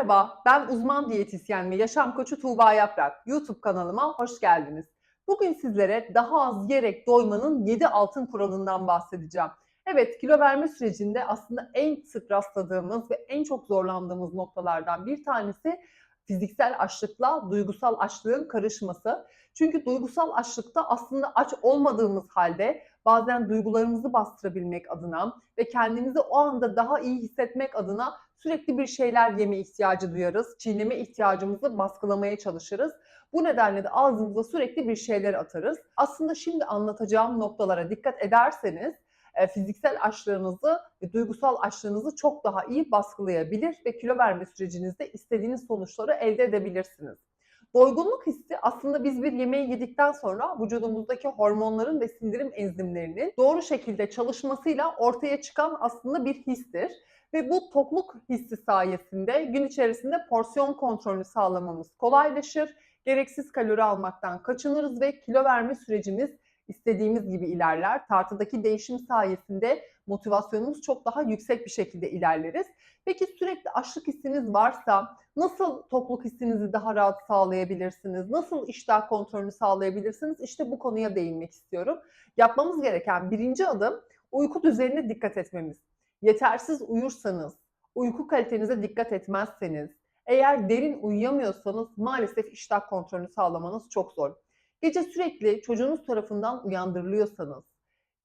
Merhaba, ben uzman diyetisyen ve yaşam koçu Tuğba Yaprak. YouTube kanalıma hoş geldiniz. Bugün sizlere daha az yiyerek doymanın 7 altın kuralından bahsedeceğim. Evet, kilo verme sürecinde aslında en sık rastladığımız ve en çok zorlandığımız noktalardan bir tanesi fiziksel açlıkla duygusal açlığın karışması. Çünkü duygusal açlıkta aslında aç olmadığımız halde bazen duygularımızı bastırabilmek adına ve kendimizi o anda daha iyi hissetmek adına sürekli bir şeyler yeme ihtiyacı duyarız. Çiğneme ihtiyacımızı baskılamaya çalışırız. Bu nedenle de ağzımıza sürekli bir şeyler atarız. Aslında şimdi anlatacağım noktalara dikkat ederseniz fiziksel açlığınızı ve duygusal açlığınızı çok daha iyi baskılayabilir ve kilo verme sürecinizde istediğiniz sonuçları elde edebilirsiniz. Doygunluk hissi aslında biz bir yemeği yedikten sonra vücudumuzdaki hormonların ve sindirim enzimlerinin doğru şekilde çalışmasıyla ortaya çıkan aslında bir histir. Ve bu tokluk hissi sayesinde gün içerisinde porsiyon kontrolünü sağlamamız kolaylaşır. Gereksiz kalori almaktan kaçınırız ve kilo verme sürecimiz istediğimiz gibi ilerler. Tartıdaki değişim sayesinde motivasyonumuz çok daha yüksek bir şekilde ilerleriz. Peki sürekli açlık hissiniz varsa nasıl tokluk hissinizi daha rahat sağlayabilirsiniz? Nasıl iştah kontrolünü sağlayabilirsiniz? İşte bu konuya değinmek istiyorum. Yapmamız gereken birinci adım uyku düzenine dikkat etmemiz. Yetersiz uyursanız, uyku kalitenize dikkat etmezseniz, eğer derin uyuyamıyorsanız maalesef iştah kontrolünü sağlamanız çok zor. Gece sürekli çocuğunuz tarafından uyandırılıyorsanız,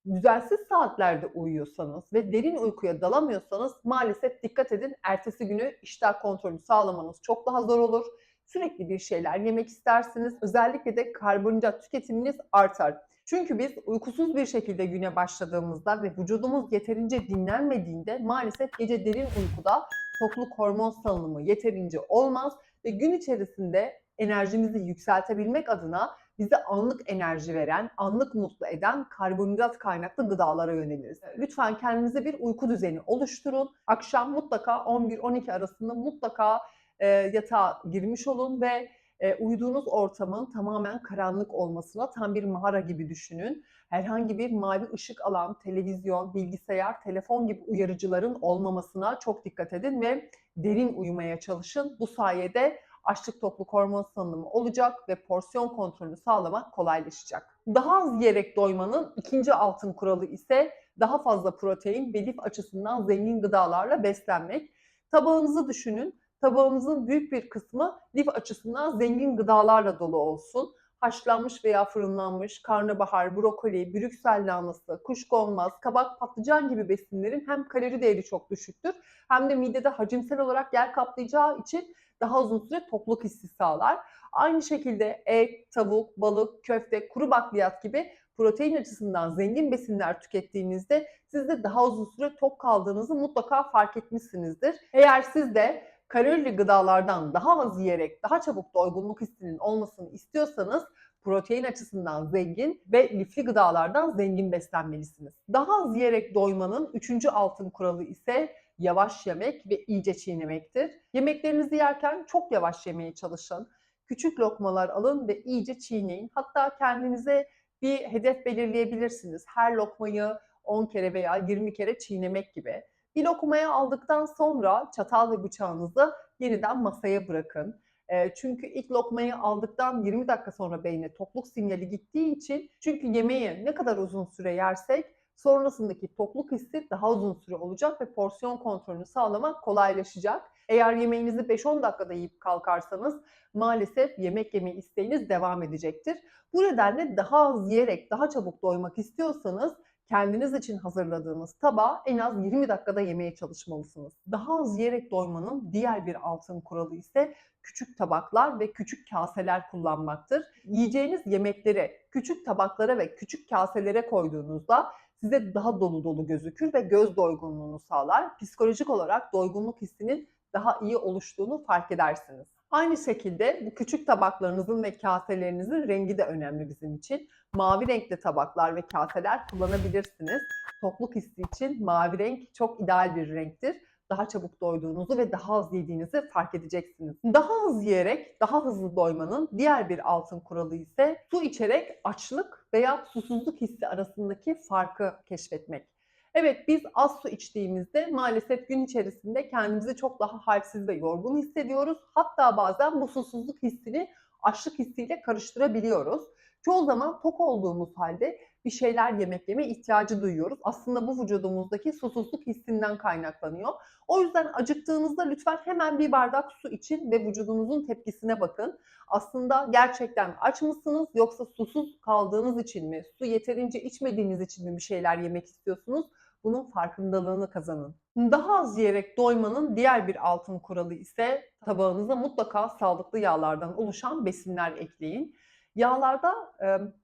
düzensiz saatlerde uyuyorsanız ve derin uykuya dalamıyorsanız maalesef dikkat edin ertesi günü iştah kontrolünü sağlamanız çok daha zor olur. Sürekli bir şeyler yemek istersiniz. Özellikle de karbonhidrat tüketiminiz artar. Çünkü biz uykusuz bir şekilde güne başladığımızda ve vücudumuz yeterince dinlenmediğinde maalesef gece derin uykuda tokluk hormon salınımı yeterince olmaz ve gün içerisinde enerjimizi yükseltebilmek adına bize anlık enerji veren, anlık mutlu eden karbonhidrat kaynaklı gıdalara yöneliriz. Lütfen kendinize bir uyku düzeni oluşturun. Akşam mutlaka 11-12 arasında mutlaka e, yatağa girmiş olun ve e, uyuduğunuz ortamın tamamen karanlık olmasına tam bir mağara gibi düşünün. Herhangi bir mavi ışık alan televizyon, bilgisayar, telefon gibi uyarıcıların olmamasına çok dikkat edin ve derin uyumaya çalışın. Bu sayede açlık tokluk hormon salınımı olacak ve porsiyon kontrolünü sağlamak kolaylaşacak. Daha az yiyerek doymanın ikinci altın kuralı ise daha fazla protein ve lif açısından zengin gıdalarla beslenmek. Tabağınızı düşünün. Tabağınızın büyük bir kısmı lif açısından zengin gıdalarla dolu olsun. Haşlanmış veya fırınlanmış karnabahar, brokoli, brüksel lahanası, kuşkonmaz, kabak, patlıcan gibi besinlerin hem kalori değeri çok düşüktür hem de midede hacimsel olarak yer kaplayacağı için daha uzun süre tokluk hissi sağlar. Aynı şekilde et, tavuk, balık, köfte, kuru bakliyat gibi protein açısından zengin besinler tükettiğinizde siz de daha uzun süre tok kaldığınızı mutlaka fark etmişsinizdir. Eğer siz de kalorili gıdalardan daha az yiyerek daha çabuk doygunluk hissinin olmasını istiyorsanız protein açısından zengin ve lifli gıdalardan zengin beslenmelisiniz. Daha az yiyerek doymanın üçüncü altın kuralı ise yavaş yemek ve iyice çiğnemektir. Yemeklerinizi yerken çok yavaş yemeye çalışın. Küçük lokmalar alın ve iyice çiğneyin. Hatta kendinize bir hedef belirleyebilirsiniz. Her lokmayı 10 kere veya 20 kere çiğnemek gibi. Bir lokmaya aldıktan sonra çatal ve bıçağınızı yeniden masaya bırakın. Çünkü ilk lokmayı aldıktan 20 dakika sonra beyne tokluk sinyali gittiği için çünkü yemeği ne kadar uzun süre yersek sonrasındaki tokluk hissi daha uzun süre olacak ve porsiyon kontrolünü sağlamak kolaylaşacak. Eğer yemeğinizi 5-10 dakikada yiyip kalkarsanız maalesef yemek yeme isteğiniz devam edecektir. Bu nedenle daha az yiyerek daha çabuk doymak istiyorsanız kendiniz için hazırladığınız tabağı en az 20 dakikada yemeye çalışmalısınız. Daha az yiyerek doymanın diğer bir altın kuralı ise küçük tabaklar ve küçük kaseler kullanmaktır. Yiyeceğiniz yemekleri küçük tabaklara ve küçük kaselere koyduğunuzda size daha dolu dolu gözükür ve göz doygunluğunu sağlar. Psikolojik olarak doygunluk hissinin daha iyi oluştuğunu fark edersiniz. Aynı şekilde bu küçük tabaklarınızın ve kaselerinizin rengi de önemli bizim için. Mavi renkli tabaklar ve kaseler kullanabilirsiniz. Tokluk hissi için mavi renk çok ideal bir renktir daha çabuk doyduğunuzu ve daha az yediğinizi fark edeceksiniz. Daha az yiyerek daha hızlı doymanın diğer bir altın kuralı ise su içerek açlık veya susuzluk hissi arasındaki farkı keşfetmek. Evet biz az su içtiğimizde maalesef gün içerisinde kendimizi çok daha halsiz ve yorgun hissediyoruz. Hatta bazen bu susuzluk hissini açlık hissiyle karıştırabiliyoruz. Çoğu zaman tok olduğumuz halde bir şeyler yemek yeme ihtiyacı duyuyoruz. Aslında bu vücudumuzdaki susuzluk hissinden kaynaklanıyor. O yüzden acıktığınızda lütfen hemen bir bardak su için ve vücudunuzun tepkisine bakın. Aslında gerçekten aç mısınız yoksa susuz kaldığınız için mi, su yeterince içmediğiniz için mi bir şeyler yemek istiyorsunuz? Bunun farkındalığını kazanın. Daha az yiyerek doymanın diğer bir altın kuralı ise tabağınıza mutlaka sağlıklı yağlardan oluşan besinler ekleyin. Yağlarda,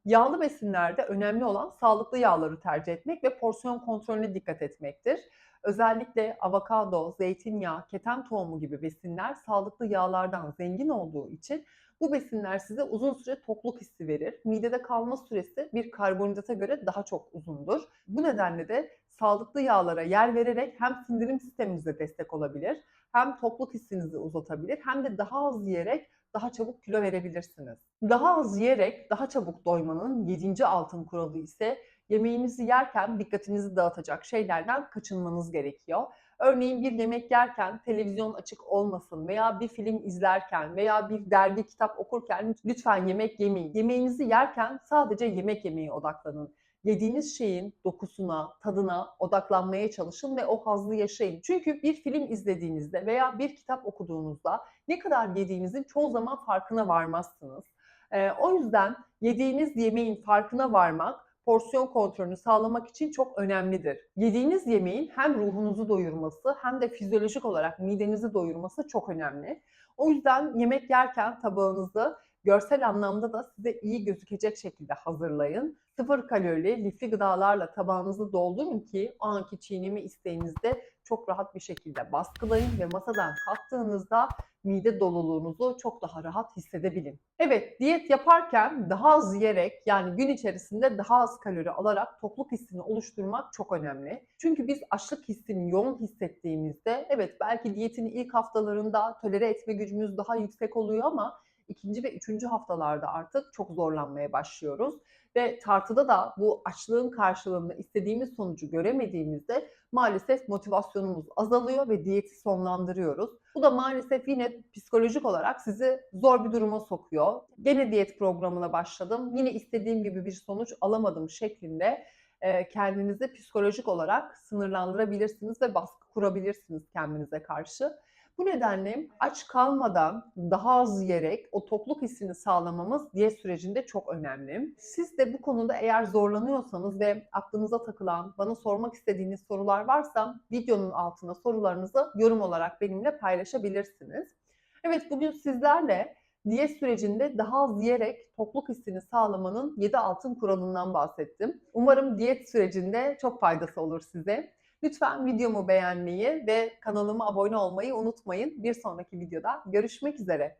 yağlı besinlerde önemli olan sağlıklı yağları tercih etmek ve porsiyon kontrolüne dikkat etmektir. Özellikle avokado, zeytinyağı, keten tohumu gibi besinler sağlıklı yağlardan zengin olduğu için bu besinler size uzun süre tokluk hissi verir. Midede kalma süresi bir karbonhidrata göre daha çok uzundur. Bu nedenle de sağlıklı yağlara yer vererek hem sindirim sisteminize destek olabilir, hem tokluk hissinizi uzatabilir, hem de daha az yiyerek daha çabuk kilo verebilirsiniz. Daha az yiyerek daha çabuk doymanın 7. altın kuralı ise yemeğinizi yerken dikkatinizi dağıtacak şeylerden kaçınmanız gerekiyor. Örneğin bir yemek yerken televizyon açık olmasın veya bir film izlerken veya bir dergi kitap okurken lütfen yemek yemeyin. Yemeğinizi yerken sadece yemek yemeye odaklanın. Yediğiniz şeyin dokusuna, tadına odaklanmaya çalışın ve o hazzı yaşayın. Çünkü bir film izlediğinizde veya bir kitap okuduğunuzda ne kadar yediğinizin çoğu zaman farkına varmazsınız. Ee, o yüzden yediğiniz yemeğin farkına varmak porsiyon kontrolünü sağlamak için çok önemlidir. Yediğiniz yemeğin hem ruhunuzu doyurması hem de fizyolojik olarak midenizi doyurması çok önemli. O yüzden yemek yerken tabağınızı görsel anlamda da size iyi gözükecek şekilde hazırlayın. Sıfır kalorili lifli gıdalarla tabağınızı doldurun ki o anki çiğneme isteğinizde çok rahat bir şekilde baskılayın ve masadan kalktığınızda mide doluluğunuzu çok daha rahat hissedebilin. Evet, diyet yaparken daha az yiyerek yani gün içerisinde daha az kalori alarak tokluk hissini oluşturmak çok önemli. Çünkü biz açlık hissini yoğun hissettiğimizde evet belki diyetin ilk haftalarında tolere etme gücümüz daha yüksek oluyor ama ikinci ve üçüncü haftalarda artık çok zorlanmaya başlıyoruz. Ve tartıda da bu açlığın karşılığında istediğimiz sonucu göremediğimizde maalesef motivasyonumuz azalıyor ve diyeti sonlandırıyoruz. Bu da maalesef yine psikolojik olarak sizi zor bir duruma sokuyor. Gene diyet programına başladım. Yine istediğim gibi bir sonuç alamadım şeklinde kendinizi psikolojik olarak sınırlandırabilirsiniz ve baskı kurabilirsiniz kendinize karşı. Bu nedenle aç kalmadan daha az yiyerek o tokluk hissini sağlamamız diyet sürecinde çok önemli. Siz de bu konuda eğer zorlanıyorsanız ve aklınıza takılan, bana sormak istediğiniz sorular varsa videonun altına sorularınızı yorum olarak benimle paylaşabilirsiniz. Evet bugün sizlerle diyet sürecinde daha az yiyerek tokluk hissini sağlamanın 7 altın kuralından bahsettim. Umarım diyet sürecinde çok faydası olur size. Lütfen videomu beğenmeyi ve kanalıma abone olmayı unutmayın. Bir sonraki videoda görüşmek üzere.